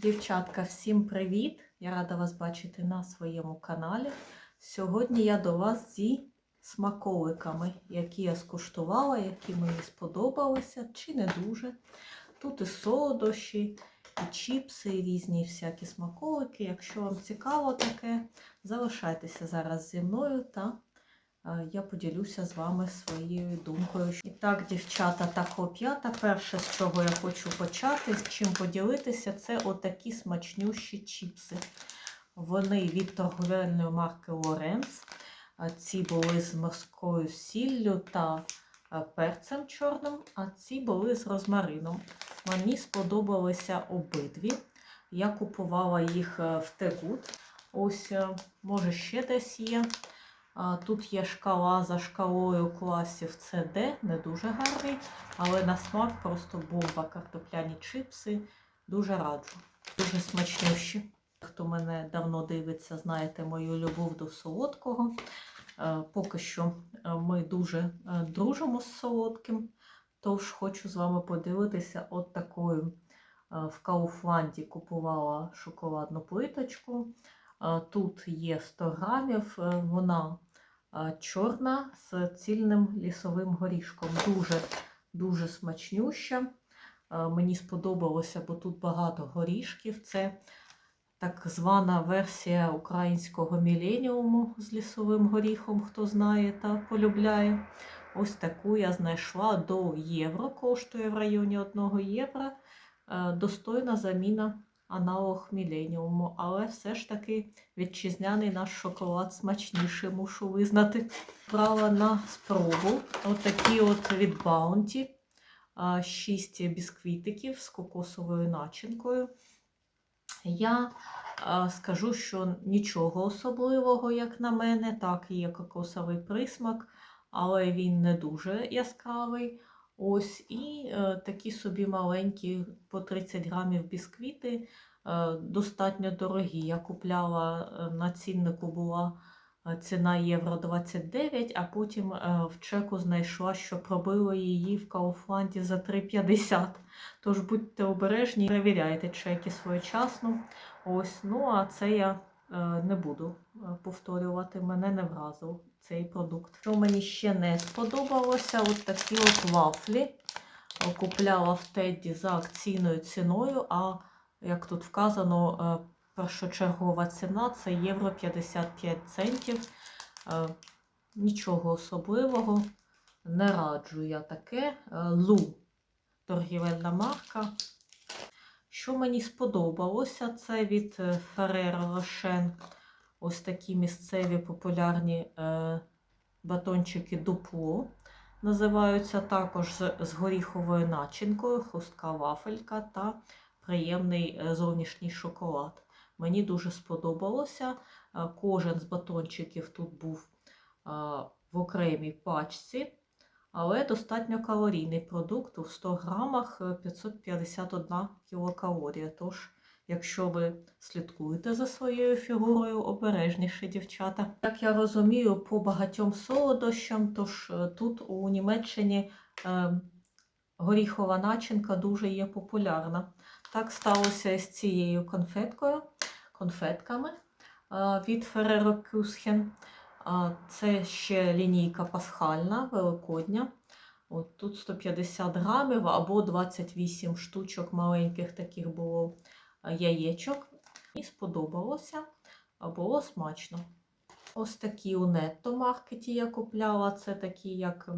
Дівчатка, всім привіт! Я рада вас бачити на своєму каналі. Сьогодні я до вас зі смаколиками, які я скуштувала, які мені сподобалися, чи не дуже. Тут і солодощі, і чіпси, і різні всякі смаколики. Якщо вам цікаво таке, залишайтеся зараз зі мною та я поділюся з вами своєю думкою. І так, дівчата та хлоп'ята, перше, з чого я хочу почати, з чим поділитися, це отакі смачнющі чіпси. Вони від торговельної марки Лоренц. Ці були з морською сіллю та е, перцем чорним, а ці були з розмарином. Мені сподобалися обидві. Я купувала їх е, в Тегут. Ось, е, може, ще десь є. Тут є шкала за шкалою класів CD, не дуже гарний, але на смак просто бомба картопляні чипси. Дуже раджу. Дуже смачнющі. Хто мене давно дивиться, знаєте мою любов до солодкого. Е, Поки що е, ми дуже е, дружимо з солодким. Тож хочу з вами поділитися от такою. В Кауфланді купувала шоколадну плиточку. Тут є 100 грамів, вона чорна з цільним лісовим горішком. Дуже дуже смачнюща. Мені сподобалося, бо тут багато горішків. Це так звана версія українського міленіуму з лісовим горіхом, хто знає та полюбляє. Ось таку я знайшла до євро, коштує в районі 1 євро. Достойна заміна аналог міленіуму, але все ж таки вітчизняний наш шоколад смачніший, мушу визнати. Брала на спробу отакі от від Bounty. 6 бісквітиків з кокосовою начинкою. Я скажу, що нічого особливого, як на мене, так, є кокосовий присмак, але він не дуже яскравий. Ось і е, такі собі маленькі по 30 грамів бісквіти, е, достатньо дорогі. Я купляла е, на ціннику була ціна євро 29, а потім в чеку знайшла, що пробили її в Кауфланді за 3,50. Тож будьте обережні, перевіряйте чеки своєчасно. Ось, ну а це я не буду е, повторювати, мене не вразив цей продукт. Що мені ще не сподобалося, от такі от вафлі. Е, Купляла в Тедді за акційною ціною, а як тут вказано, е, першочергова ціна це євро 55 центів. Е, Нічого особливого. Не раджу я таке. Е, Лу торгівельна марка. Що мені сподобалося, це від е, Ferrero Rocher. Ось такі місцеві популярні е, батончики дупло. Називаються також з, горіховою начинкою, хрустка вафелька та приємний е, зовнішній шоколад. Мені дуже сподобалося. Е, Кожен з батончиків тут був е, в окремій пачці. Але достатньо калорійний продукт у 100 грамах е, 551 кілокалорія. Тож, якщо ви слідкуєте за своєю фігурою, обережніше, дівчата. Як я розумію, по багатьом солодощам, тож е, тут у Німеччині е, горіхова начинка дуже є популярна. Так сталося і з цією конфеткою, конфетками е, від Ferrero Küsschen. Це ще лінійка пасхальна, великодня. От тут 150 грамів або 28 штучок маленьких таких було яєчок. І сподобалося, було смачно. Ось такі у нетто маркеті я купляла. Це такі, як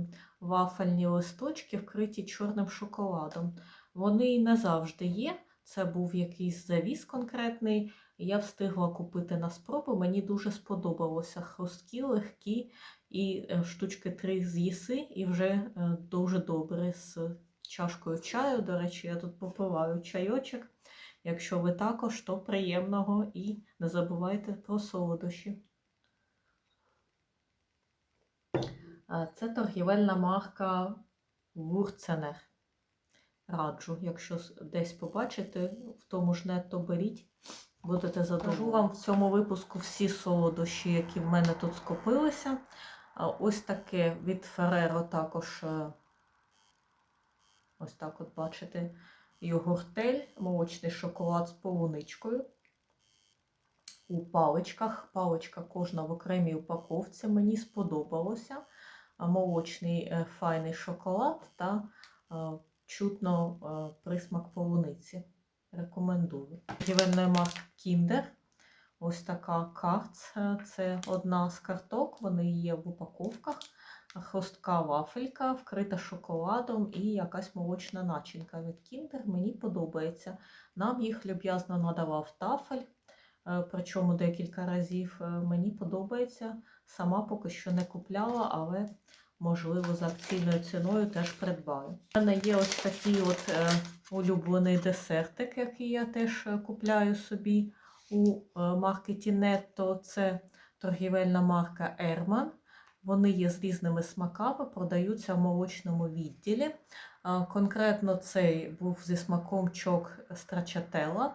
вафельні листочки, вкриті чорним шоколадом. Вони не завжди є. Це був якийсь завіс конкретний. Я встигла купити на спробу, мені дуже сподобалося. Хрусткі, легкі і е, штучки три з'їси, і вже е, дуже добре з чашкою чаю. До речі, я тут попиваю чайочок. Якщо ви також, то приємного і не забувайте про солодощі. Е, Це торгівельна марка Вурценер. Раджу, якщо десь побачите, в тому ж нетто беріть. Будете задоволені. Вам в цьому випуску всі солодощі, які в мене тут скопилися. Ось таке від Ferrero також, е, ось так от бачите, йогуртель, молочний шоколад з полуничкою. У паличках. Паличка кожна в окремій упаковці. Мені сподобалося. Молочний е, файний шоколад та е, чутно присмак полуниці. Рекомендую. Рівенної марки Kinder. Ось така карц. Це одна з карток. Вони є в упаковках. Хрустка вафелька, вкрита шоколадом і якась молочна начинка від Kinder. Мені подобається. Нам їх люб'язно надавав тафель, е, причому декілька разів. Е, Мені подобається. Сама поки що не купляла, але можливо за акційною ціною теж придбаю. У мене є ось такий от е, улюблений десертик, який я теж е, купляю собі у е, маркеті Netto. Це торгівельна марка Erman. Вони є з різними смаками, продаються в молочному відділі. Конкретно цей був зі смаком чок страчателла,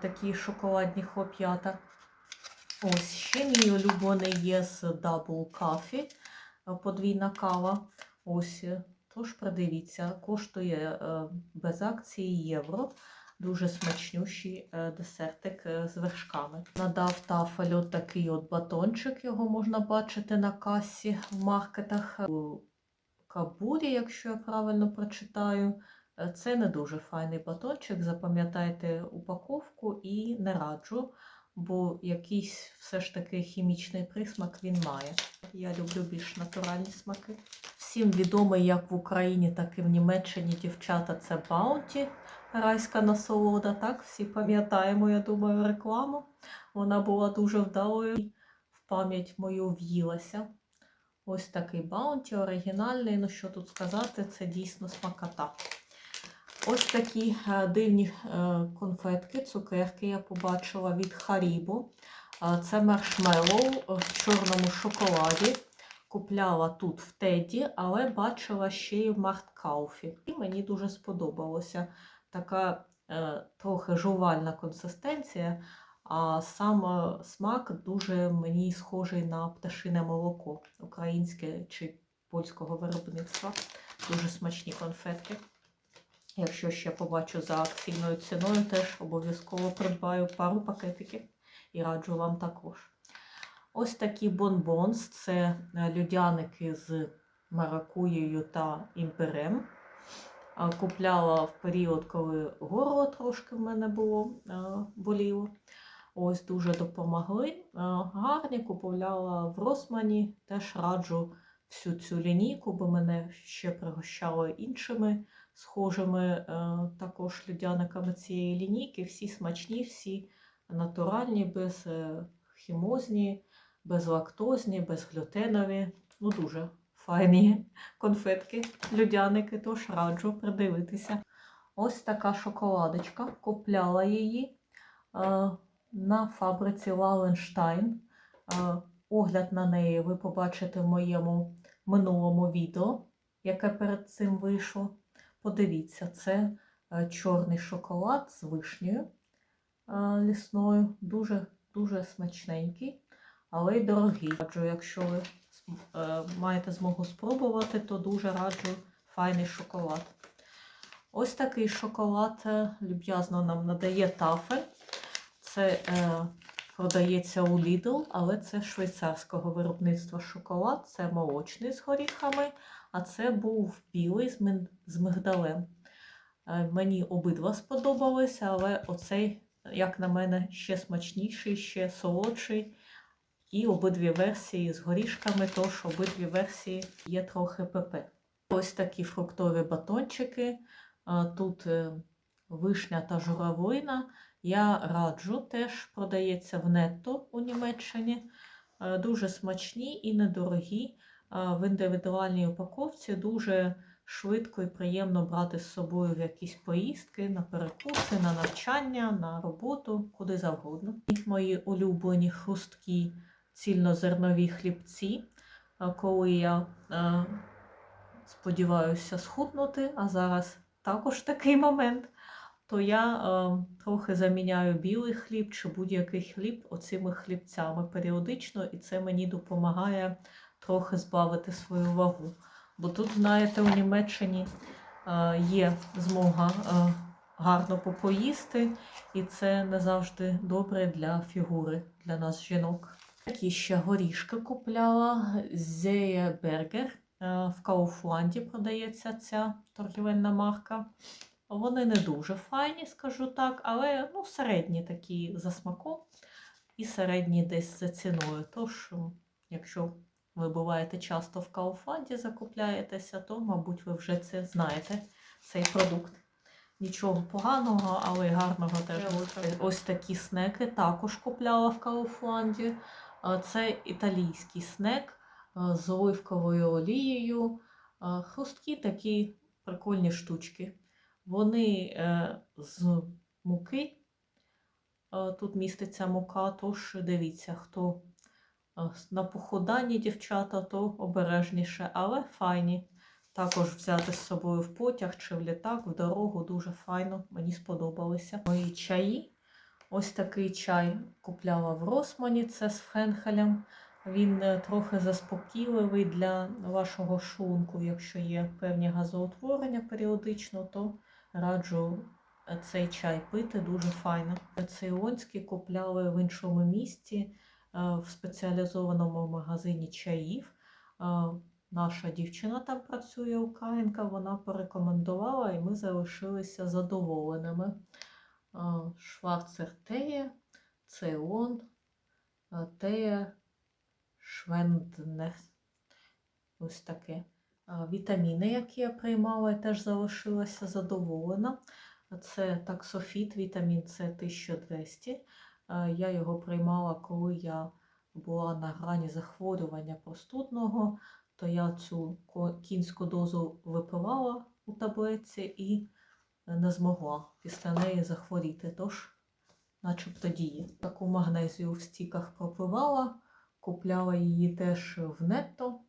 такі шоколадні хлоп'ята. Ось ще мій улюблений є з Double Coffee, подвійна кава. Ось, е, тож придивіться, коштує е, без акції євро. Дуже смачнющий е, десертик е, з вершками. Надав тафель такий от батончик, його можна бачити на касі в маркетах. У Кабурі, якщо я правильно прочитаю. Е, Це не дуже файний батончик. Запам'ятайте упаковку і не раджу, бо якийсь все ж таки хімічний присмак він має. Я люблю більш натуральні смаки. Всім відомий як в Україні, так і в Німеччині дівчата це Bounty райська насолода, так? Всі пам'ятаємо, я думаю, рекламу. Вона була дуже вдалою. В пам'ять мою в'їлася. Ось такий баунті, оригінальний. Ну що тут сказати, це дійсно смакота. Ось такі е, дивні е, конфетки, цукерки я побачила від Харібо. Це маршмеллоу в чорному шоколаді. Купляла тут в Теді, але бачила ще й в Марткауфі. І мені дуже сподобалося така е, трохи жувальна консистенція, а сам е, смак дуже мені схожий на пташине молоко українське чи польського виробництва. Дуже смачні конфетки. Якщо ще побачу за акційною ціною, теж обов'язково придбаю пару пакетиків і раджу вам також. Ось такі бонбонс це е, людяники з маракуєю та імбирем. А, Купляла в період, коли горло трошки в мене було е, боліло. Ось дуже допомогли. Е, Гарні купувала в Росмані. Теж раджу всю цю лінійку, бо мене ще пригощали іншими схожими також людяниками цієї лінійки. Всі смачні, всі натуральні, без е, безлактозні, безглютенові. Ну, дуже файні конфетки, людяники, тож раджу придивитися. Ось така шоколадочка. Купляла її е, на фабриці Лауенштайн. Е, огляд на неї ви побачите в моєму минулому відео, яке перед цим вийшло. Подивіться, це е, чорний шоколад з вишнею лісною. Дуже, дуже смачненький, але й дорогий. Раджу, якщо ви е, маєте змогу спробувати, то дуже раджу файний шоколад. Ось такий шоколад е, люб'язно нам надає тафель. Це е, продається у Lidl, але це швейцарського виробництва шоколад, це молочний з горіхами, а це був білий з, мигдалем. Е, Мені обидва сподобалися, але оцей, як на мене, ще смачніший, ще солодший. І обидві версії з горішками, тож обидві версії є трохи ПП. Ось такі фруктові батончики. Тут е, вишня та журавлина. Я раджу, теж продається в нетто у Німеччині. Дуже смачні і недорогі. В індивідуальній упаковці дуже швидко і приємно брати з собою в якісь поїздки, на перекуси, на навчання, на роботу, куди завгодно. І мої улюблені хрусткі цільнозернові хлібці, коли я е, сподіваюся схуднути, а зараз також такий момент, то я е, трохи заміняю білий хліб чи будь-який хліб оцими хлібцями періодично, і це мені допомагає трохи збавити свою вагу. Бо тут, знаєте, у Німеччині е, є змога е, гарно попоїсти, і це не завжди добре для фігури, для нас жінок. Такі ще горішки купляла. Зея Бергер. Е, В Кауфланді продається ця торгівельна марка. Вони не дуже файні, скажу так, але ну, середні такі за смаком і середні десь за ціною. Тож, якщо ви буваєте часто в Кауфланді, закупляєтеся, то, мабуть, ви вже це знаєте, цей продукт. Нічого поганого, але й гарного теж. Ось- такі снеки також купляла в Кауфланді. Це італійський снек з оливковою олією. Хрусткі такі прикольні штучки. Вони е, з муки. Тут міститься мука, тож дивіться, хто на похуданні дівчата, то обережніше, але файні. Також взяти з собою в потяг чи в літак, в дорогу дуже файно, мені сподобалися. Мої чаї. Ось такий чай купляла в Росмані, це з фенхелем. Він е, трохи заспокійливий для вашого шлунку. Якщо є певні газоутворення періодично, то раджу е, цей чай пити дуже файно. Цейлонський купляли в іншому місті е, в спеціалізованому магазині чаїв. Е, Наша дівчина там працює, українка, вона порекомендувала, і ми залишилися задоволеними. Е, Шварцер Теє, Цейлон, е, Теє, Швенднер. Ось таке. Вітаміни, які я приймала, я теж залишилася задоволена. Це таксофіт, вітамін С 1200. А, Я його приймала, коли я була на грані захворювання простудного, то я цю кінську дозу випивала у таблетці і не змогла після неї захворіти. Тож, начебто діє. Таку магнезію в стіках пропивала, купляла її теж в нетто.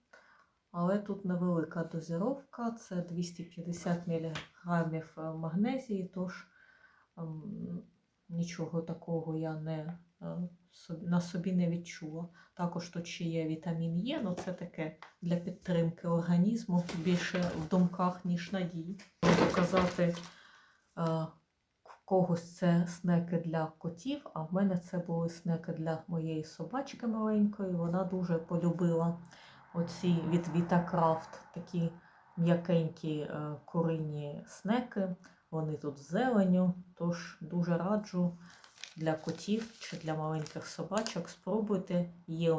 Але тут невелика дозировка, це 250 мг магнезії, тож ем, нічого такого я не, е, на собі не відчула. Також тут ще є вітамін Е, ну це таке для підтримки організму, більше в думках, ніж на дії. Можу показати, е, в когось це снеки для котів, а в мене це були снеки для моєї собачки маленької. Вона дуже полюбила оці від Вітакрафт, такі м'якенькі е, курині снеки. Вони тут зеленю, тож дуже раджу для котів чи для маленьких собачок. Спробуйте. Є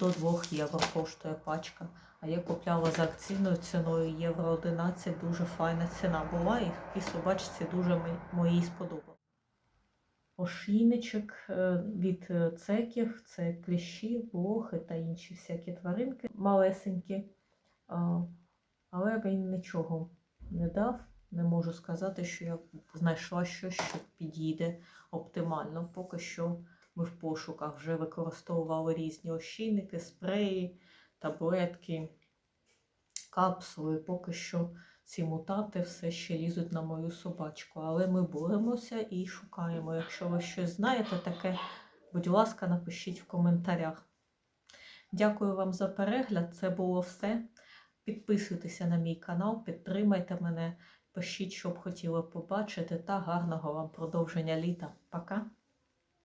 до 2 євро коштує пачка. А я купляла за акційною ціною євро 11. Дуже файна ціна була і, і собачці дуже мо- моїй сподобалось. Ошійничок е, від е, цеків, це кліщі, блохи та інші всякі тваринки малесенькі. Але він нічого не дав. Не можу сказати, що я знайшла щось, що підійде оптимально. Поки що ми в пошуках вже використовували різні ощійники, спреї, таблетки, капсули. Поки що ці мутати все ще лізуть на мою собачку. Але ми боремося і шукаємо. Якщо ви щось знаєте таке, будь ласка, напишіть в коментарях. Дякую вам за перегляд. Це було все. Підписуйтеся на мій канал, підтримайте мене, пишіть, що б хотіли побачити, та гарного вам продовження літа. Пока!